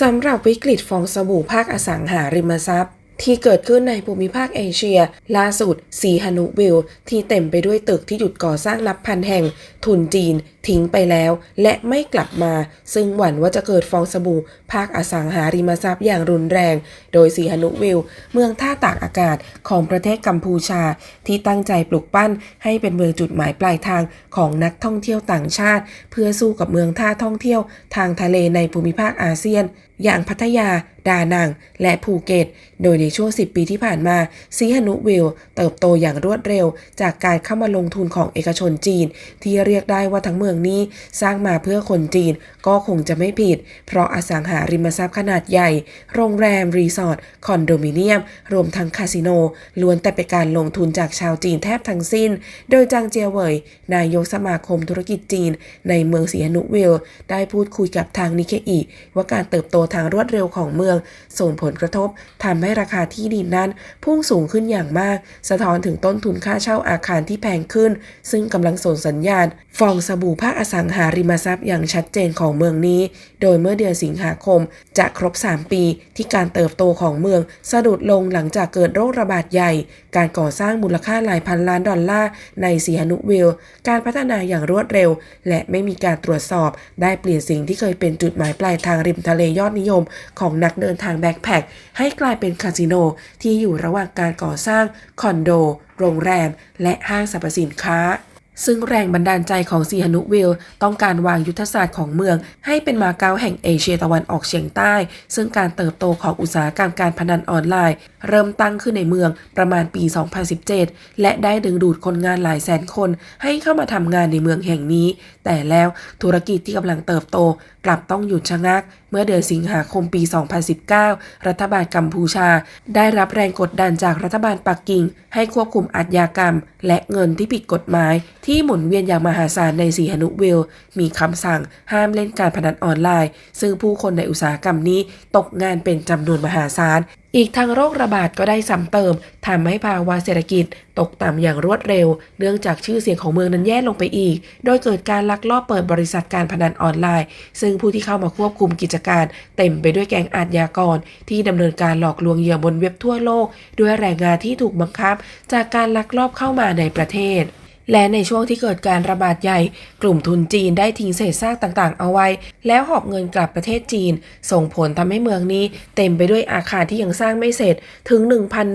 สำหรับวิกฤตฟองสบู่ภาคอสังหาริมทรัพย์ ที่เกิดขึ้นในภูมิภาคเอเชีย ล่าสุดสีฮานุวิลที่เต็มไปด้วยตึกที่หยุดก่อสร้างนับพันแห่ง ทุนจีน ทิ้งไปแล้วและไม่กลับมา ซึ่งหวั่นว่าจะเกิดฟองสบู่ภาคอสังหาริมทรัพย์อย่างรุนแรง โดยสีฮานุวิลเมืองท่าตากอากาศของประเทศกัมพูชา ที่ตั้งใจปลุกปั้นให้เป็นเมืองจุดหมายปลายทางของนักท่องเที่ยวต่างชาติ เพื่อสู้กับเมืองท่าท่องเที่ยวทางทะเลในภูมิภาคอาเซียน อย่างพัทยาดานัง และภูเก็ต โดยในช่วง 10 ปีที่ผ่านมาซีฮนุวิลเติบโตอย่างรวดเร็ว จากการเข้ามาลงทุนของเอกชนจีน ที่เรียกได้ว่าทั้งเมืองนี้สร้างมาเพื่อคนจีนก็คงจะไม่ผิด เพราะอสังหาริมทรัพย์ขนาดใหญ่ โรงแรม รีสอร์ท คอนโดมิเนียม รวมทั้งคาสิโน ล้วนแต่เป็นการลงทุนจากชาวจีนแทบทั้งสิ้น โดยจางเจียเหวย นายกสมาคมธุรกิจจีน ในเมืองสีฮานุวิลได้พูดคุยกับทางนิเคอีว่าการเติบโตทางรวดเร็วของเมือง ส่งผลกระทบทำให้ราคาที่ดินนั้น พุ่งสูงขึ้นอย่างมาก สะท้อนถึงต้นทุนค่าเช่าอาคารที่แพงขึ้น ซึ่งกำลังส่งสัญญาณ ฟองสบู่ภาคอสังหาริมทรัพย์อย่างชัดเจนของเมืองนี้ โดยเมื่อเดือนสิงหาคมจะครบ 3 ปีที่การเติบโตของเมืองสะดุดลงหลังจากเกิดโรคระบาดใหญ่ การก่อสร้างมูลค่าหลายพันล้านดอลลาร์ในสีฮานุวิลการพัฒนาอย่างรวดเร็ว และไม่มีการตรวจสอบได้เปลี่ยนสิ่งที่เคยเป็นจุดหมายปลายทางริมทะเลยอดนิยม ของนักเดินทางแบ็คแพคให้กลายเป็นคาสิโนที่อยู่ระหว่างการก่อสร้างคอนโด โรงแรม และห้างสรรพสินค้า ซึ่งแรงบันดาลใจของซีฮานุวิลต้องการวางยุทธศาสตร์ของเมือง ให้เป็นมาเก๊าแห่งเอเชียตะวันออกเฉียงใต้ ซึ่งการเติบโตของอุตสาหกรรมการพนันออนไลน์ เริ่มตั้งขึ้นในเมืองประมาณปี 2017 และได้ดึงดูดคนงานหลายแสนคนให้เข้ามาทำงานในเมืองแห่งนี้ แต่แล้วธุรกิจที่กำลังเติบโต กลับต้องหยุดชะงัก เมื่อเดือนสิงหาคมปี 2019 รัฐบาลกัมพูชา ได้รับแรงกดดันจากรัฐบาลปักกิ่ง ให้ควบคุมอาชญากรรม และเงินที่ผิดกฎหมายที่หมุนเวียนอย่างมหาศาลในสีฮานุวิลมีคำสั่งห้ามเล่นการพนันออนไลน์ ซึ่งผู้คนในอุตสาหกรรมนี้ตกงานเป็นจำนวนมหาศาล อีกทางโรคระบาดก็ได้ซ้ำเติมทำให้ภาวะเศรษฐกิจ ตกต่ำอย่างรวดเร็ว เนื่องจากชื่อเสียงของเมืองนั้นแย่ลงไปอีก โดยเกิดการลักลอบเปิดบริษัทการพนันออนไลน์ ซึ่งผู้ที่เข้ามาควบคุมกิจการ เต็มไปด้วยแก๊งอาชญากร ที่ดำเนินการหลอกลวงเหยื่อบนเว็บทั่วโลก ด้วยแรงงานที่ถูกบังคับ จากการลักลอบเข้ามาในประเทศ และในช่วงที่เกิดการระบาดใหญ่ กลุ่มทุนจีนได้ทิ้งเศษซากต่างๆ เอาไว้ แล้วหอบเงินกลับประเทศจีน ส่งผลทำให้เมืองนี้เต็มไปด้วยอาคารที่ยังสร้างไม่เสร็จถึง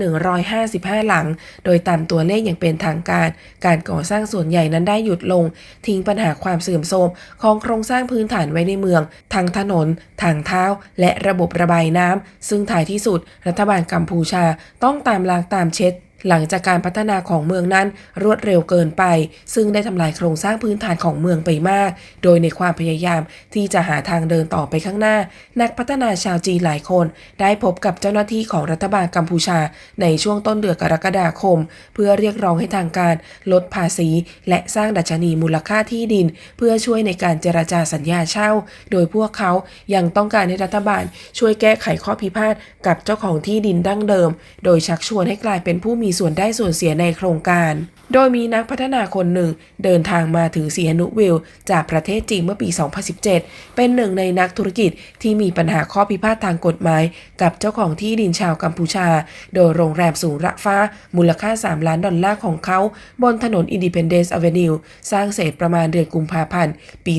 1,155 หลัง โดยตามตัวเลขอย่างเป็นทางการ การก่อสร้างส่วนใหญ่นั้นได้หยุดลง ทิ้งปัญหาความเสื่อมโทรมของโครงสร้างพื้นฐานไว้ในเมืองทั้งถนนทางเท้า และระบบระบายน้ำซึ่งท้ายที่สุด รัฐบาลกัมพูชาต้องตามลางตามเช็ด หลังจากการพัฒนาของเมืองนั้นรวดเร็วเกินไป ซึ่งได้ทำลายโครงสร้างพื้นฐานของเมืองไปมาก โดยในความพยายามที่จะหาทางเดินต่อไปข้างหน้า นักพัฒนาชาวจีนหลายคน ได้พบกับเจ้าหน้าที่ของรัฐบาลกัมพูชา ในช่วงต้นเดือนกรกฎาคม เพื่อเรียกร้องให้ทางการลดภาษี และสร้างดัชนีมูลค่าที่ดิน เพื่อช่วยในการเจรจาสัญญาเช่า โดยพวกเขายังต้องการให้รัฐบาลช่วยแก้ไขข้อพิพาทกับเจ้าของที่ดินดั้งเดิม โดยชักชวนให้กลายเป็นผู้มีส่วนได้ส่วนเสียในโครงการ โดยมีนักพัฒนาคนหนึ่งเดินทางมาถึงสีฮนุวิลจากประเทศจีนเมื่อปี 2017 เป็นหนึ่งในนักธุรกิจที่มีปัญหาข้อพิพาททางกฎหมาย กับเจ้าของที่ดินชาวกัมพูชา โดยโรงแรมสูงระฟ้า มูลค่า 3 ล้านดอลลาร์ของเขา บนถนน Independence Avenue สร้างเสร็จประมาณเดือนกุมภาพันธ์ ปี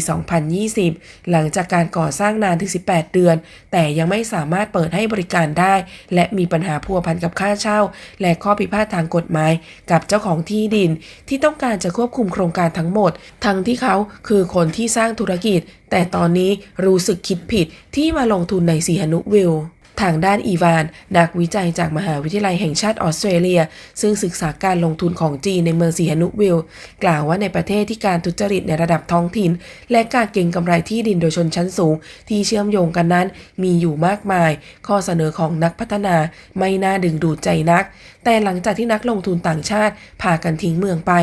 2020 หลังจากการก่อสร้างนานถึง 18 เดือน แต่ยังไม่สามารถเปิดให้บริการได้ และมีปัญหาพัวพันกับค่าเช่า และข้อพิพาททางกฎหมาย กับเจ้าของที่ดินที่ต้องการจะควบคุมโครงการทั้งหมด ทั้งที่เขาคือคนที่สร้างธุรกิจ แต่ตอนนี้รู้สึกคิดผิดที่มาลงทุนในสีฮนุวิล ทางด้านอีวาน นักวิจัยจากมหาวิทยาลัยแห่งชาติออสเตรเลีย ซึ่งศึกษาการลงทุนของจีนในเมืองสีฮนุวิลกล่าวว่าในประเทศที่การทุจริตในระดับท้องถิ่น และการเก็งกำไรที่ดินโดยชนชั้นสูง ที่เชื่อมโยงกันนั้น มีอยู่มากมาย ข้อเสนอของนักพัฒนาไม่น่าดึงดูดใจนัก แต่หลังจากที่นักลงทุนต่างชาติพากันทิ้งเมืองไป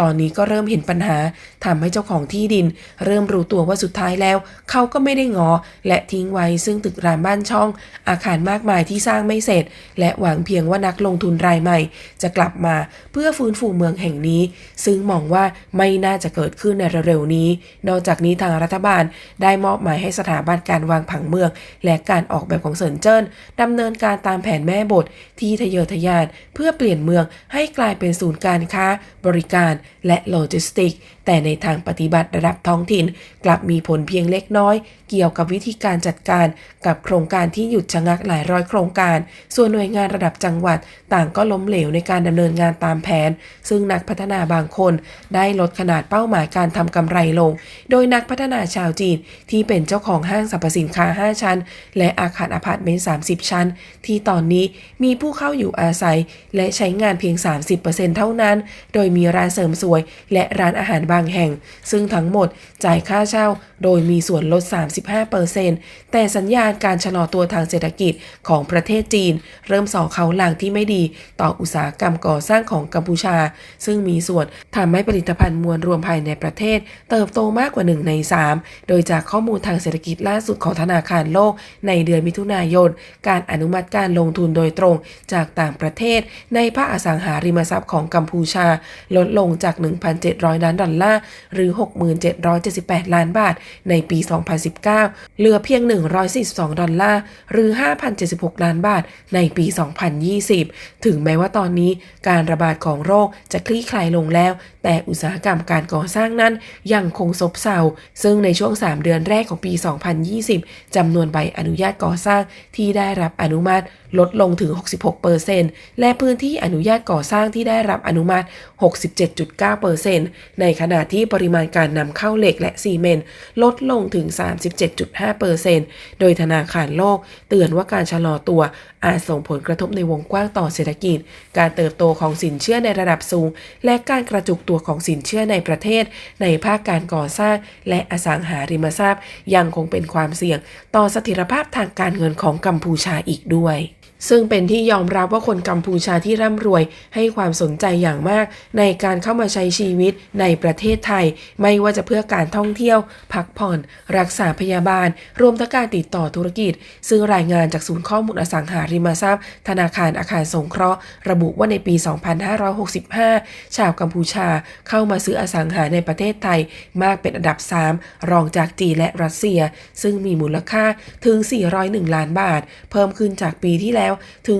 ตอนนี้ก็เริ่มเห็นปัญหาทำให้เจ้าของที่ดิน เริ่มรู้ตัวว่าสุดท้ายแล้ว เขาก็ไม่ได้งอ และทิ้งไว้ซึ่งตึกรามบ้านช่องอาคคารมากมายที่สร้างไม่เสร็จ และหวังเพียงว่านักลงทุนรายใหม่ จะกลับมาเพื่อฟื้นฟูเมืองแห่งนี้ ซึ่งมองว่าไม่น่าจะเกิดขึ้นในเร็วๆนี้ นอกจากนี้ทางรัฐบาลได้มอบหมายให้สถาบันการวางผังเมือง และการออกแบบของเซินเจิ้นดำเนินการตามแผนแม่บทที่ทะเยอทะยาน เพื่อเปลี่ยนเมืองให้กลายเป็นศูนย์การค้า บริการ และโลจิสติก แต่ในทางปฏิบัติระดับท้องถิ่น กลับมีผลเพียงเล็กน้อย เกี่ยวกับวิธีการจัดการกับโครงการที่หยุดชะงักหลายร้อยโครงการ ส่วนหน่วยงานระดับจังหวัด ต่างก็ล้มเหลวในการดำเนินงานตามแผน ซึ่งนักพัฒนาบางคน ได้ลดขนาดเป้าหมายการทำกำไรลง โดยนักพัฒนาชาวจีนที่เป็นเจ้าของห้างสรรพสินค้า 5 ชั้น และอาคารอพาร์ตเมนต์ 30 ชั้น ที่ตอนนี้มีผู้เข้าอยู่อาศัย และใช้งานเพียง 30%เท่านั้น โดยมีร้านเสริมสวย และร้านอาหารบางแห่ง ซึ่งทั้งหมดจ่ายค่าเช่าโดยมีส่วนลด 35%แต่สัญญาณการชะลอตัวทางเศรษฐกิจของประเทศจีน เริ่มส่อเขาหลังที่ไม่ดี ต่ออุตสาหกรรมก่อสร้างของกัมพูชา ซึ่งมีส่วนทำให้ผลิตภัณฑ์มวลรวมภายในประเทศ เติบโตมากกว่า 1 ใน 3 โดยจากข้อมูลทางเศรษฐกิจล่าสุดของธนาคารโลก ในเดือนมิถุนายน การอนุมัติการลงทุนโดยตรงจากต่างประเทศ ในภาคอสังหาริมทรัพย์ของกัมพูชา ลดลงจาก 1,700 ล้านดอลลาร์หรือ 6,778 ล้านบาทในปี 2019 เหลือเพียง 142 ดอลลาร์หรือ 5,076 ล้านบาทในปี 2020 ถึงแม้ว่าตอนนี้การระบาดของโรคจะคลี่คลายลงแล้ว แต่อุตสาหกรรมการก่อสร้างนั้นยังคงซบเซา ซึ่งในช่วง 3 เดือนแรกของปี 2020 จำนวนใบอนุญาตก่อสร้างที่ได้รับอนุมัติลดลงถึง 66%และพื้นที่อนุญาตก่อสร้างที่ได้รับอนุมัติ 67.9%ในขณะที่ปริมาณการนำเข้าเหล็กและซีเมนต์ลดลงถึง 37.5%โดยธนาคารโลกเตือนว่าการชะลอตัวอาจส่งผลกระทบในวงกว้างต่อเศรษฐกิจ การเติบโตของสินเชื่อในระดับสูง และการกระจุกตัวของสินเชื่อในประเทศ ในภาคการก่อสร้าง และอสังหาริมทรัพย์ ยังคงเป็นความเสี่ยงต่อเสถียรภาพทางการเงินของกัมพูชาอีกด้วย ซึ่งเป็นที่ยอมรับว่าคนกัมพูชาที่ร่ำรวยให้ความสนใจอย่างมาก ในการเข้ามาใช้ชีวิตในประเทศไทย ไม่ว่าจะเพื่อการท่องเที่ยว พักผ่อน รักษาพยาบาล รวมทั้งการติดต่อธุรกิจ ซึ่งรายงานจากศูนย์ข้อมูลอสังหาริมทรัพย์ ธนาคารอาคารสงเคราะห์ ระบุว่าในปี 2565 ชาวกัมพูชาเข้ามาซื้ออสังหาในประเทศไทยมากเป็นอันดับ 3 รองจากจีนและรัสเซีย ซึ่งมีมูลค่าถึง 401 ล้านบาท เพิ่มขึ้นจากปีที่แล้วถึง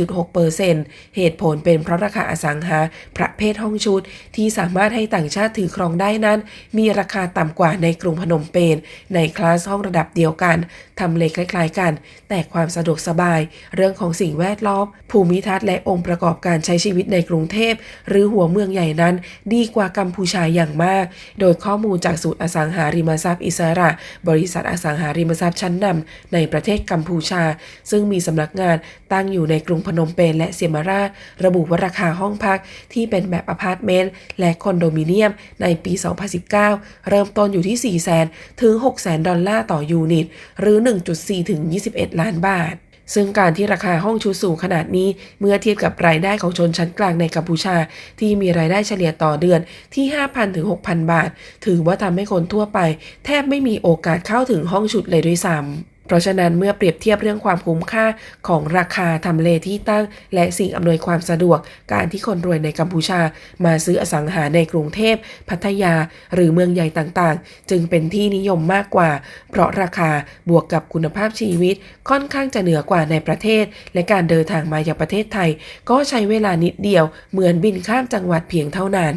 34.6%เหตุผลเป็นเพราะราคาอสังหาประเภทห้องชุด ที่สามารถให้ต่างชาติถือครองได้นั้น มีราคาต่ำกว่าในกรุงพนมเปญในคลาสห้องระดับเดียวกันทำเลคล้ายๆกัน แต่ความสะดวกสบาย เรื่องของสิ่งแวดล้อม ภูมิทัศน์และองค์ประกอบการใช้ชีวิตในกรุงเทพ หรือหัวเมืองใหญ่นั้น ดีกว่ากัมพูชาอย่างมาก โดยข้อมูลจากศูนย์อสังหาริมทรัพย์อิสระ บริษัทอสังหาริมทรัพย์ชั้นนำในประเทศกัมพูชา ซึ่งมีสำนักงานตั้งอยู่ในกรุงพนมเปญและเซียมาราชระบุว่าราคาห้องพักที่เป็นแบบอพาร์ตเมนต์และคอนโดมิเนียมในปี 2019 เริ่มต้นอยู่ที่ 4 0 0 0 0 0 ถึง 6 0 0 0 0 ดอลลาร์ต่อยูนิต หรือ 1.4 ถึง 21 ล้านบาทซึ่งการที่ราคาห้องชุดสูงขนาดนี้ เมื่อเทียบกับรายได้ของชนชั้นกลางในกัมพูชา ที่มีรายได้เฉลี่ยต่อเดือนที่ 5,000 ถึง 6,000 บาท ถือว่าทำให้คนทั่วไป แทบไม่มีโอกาสเข้าถึงห้องชุดเลยด้วยซ้ำ เพราะฉะนั้นเมื่อเปรียบเทียบเรื่องความคุ้มค่าของราคาทำเลที่ตั้ง และสิ่งอำนวยความสะดวก การที่คนรวยในกัมพูชา มาซื้ออสังหาในกรุงเทพ พัทยา หรือเมืองใหญ่ต่างๆ จึงเป็นที่นิยมมากกว่า เพราะราคาบวกกับคุณภาพชีวิตค่อนข้างจะเหนือกว่าในประเทศ และการเดินทางมาอย่างประเทศไทย ก็ใช้เวลานิดเดียวเหมือนบินข้ามจังหวัดเพียงเท่านั้น